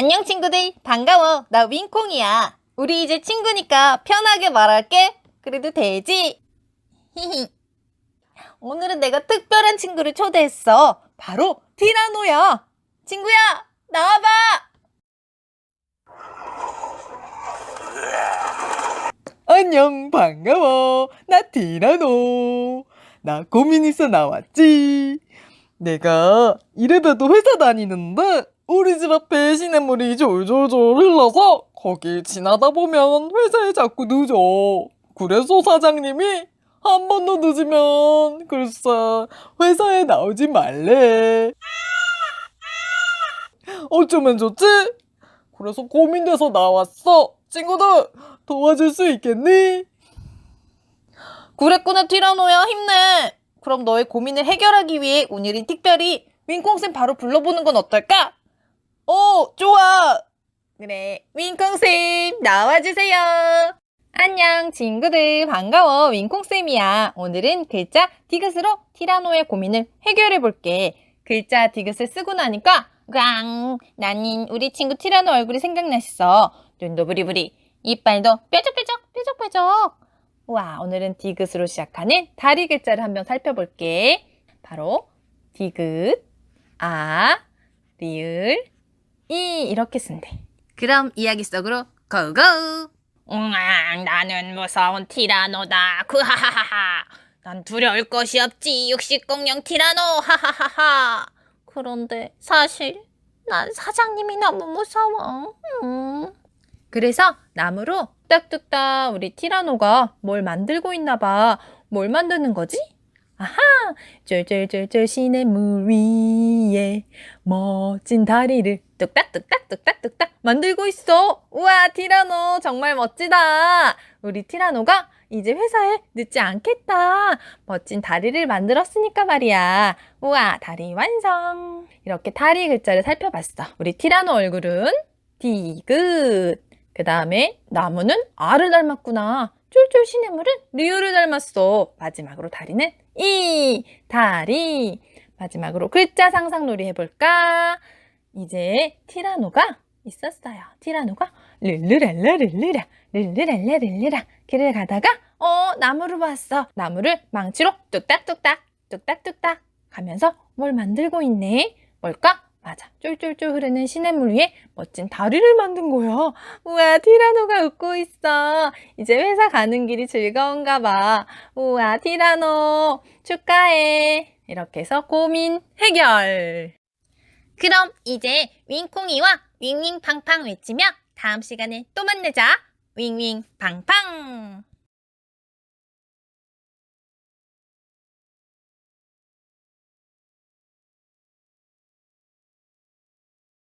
안녕 친구들. 반가워. 나 윙콩이야. 우리 이제 친구니까 편하게 말할게. 그래도 되지? 히히. 오늘은 내가 특별한 친구를 초대했어. 바로 티라노야. 친구야 나와봐. 안녕 반가워. 나 티라노. 나 고민 있어 나왔지. 내가 이래봬도 회사 다니는데 우리 집 앞에 시냇물이 졸졸졸 흘러서 거기 지나다 보면 회사에 자꾸 늦어 그래서 사장님이 한 번 더 늦으면 글쎄 회사에 나오지 말래 어쩌면 좋지? 그래서 고민돼서 나왔어 친구들 도와줄 수 있겠니? 그랬구나 티라노야 힘내 그럼 너의 고민을 해결하기 위해 오늘은 특별히 윙콩쌤 바로 불러보는 건 어떨까? 오 좋아. 그래 윙콩쌤 나와주세요. 안녕 친구들. 반가워. 윙콩쌤이야. 오늘은 글자 디귿으로 티라노의 고민을 해결해 볼게. 글자 디귿을 쓰고 나니까 꽝! 나는 우리 친구 티라노 얼굴이 생각났어. 눈도 부리부리 이빨도 뾰족뾰족 뾰족뾰족. 와, 오늘은 디귿으로 시작하는 다리 글자를 한번 살펴볼게. 바로 디귿, 아, 리을, 이 이렇게 쓴대. 그럼 이야기 속으로 고고. 응, 나는 무서운 티라노다. 크하하하하. 난 두려울 것이 없지. 육식공룡 티라노. 하하하하. 그런데 사실 난 사장님이 너무 무서워. 음. 그래서 나무로 뚝딱뚝딱 우리 티라노가 뭘 만들고 있나 봐. 뭘 만드는 거지? 아하! 쫄쫄쫄쫄 시냇물 위에 멋진 다리를 뚝딱뚝딱 뚝딱뚝딱 만들고 있어. 우와, 티라노 정말 멋지다. 우리 티라노가 이제 회사에 늦지 않겠다. 멋진 다리를 만들었으니까 말이야. 우와, 다리 완성. 이렇게 다리 글자를 살펴봤어. 우리 티라노 얼굴은 디귿. 그 다음에 나무는 알을 닮았구나. 쫄쫄 시냇물은 리을을 닮았어. 마지막으로 다리는 이 다리. 마지막으로 글자 상상놀이 해볼까? 이제 티라노가 있었어요. 티라노가 르르랄라 르르라 르르랄라 르르라 길을 가다가 어 나무를 봤어. 나무를 망치로 뚝딱뚝딱 뚝딱뚝딱 가면서 뭘 만들고 있네. 뭘까? 맞아. 쫄쫄쫄 흐르는 시냇물 위에 멋진 다리를 만든 거야. 우와, 티라노가 웃고 있어. 이제 회사 가는 길이 즐거운가 봐. 우와, 티라노. 축하해. 이렇게 해서 고민 해결. 그럼 이제 윙콩이와 윙윙팡팡 외치며 다음 시간에 또 만나자. 윙윙팡팡.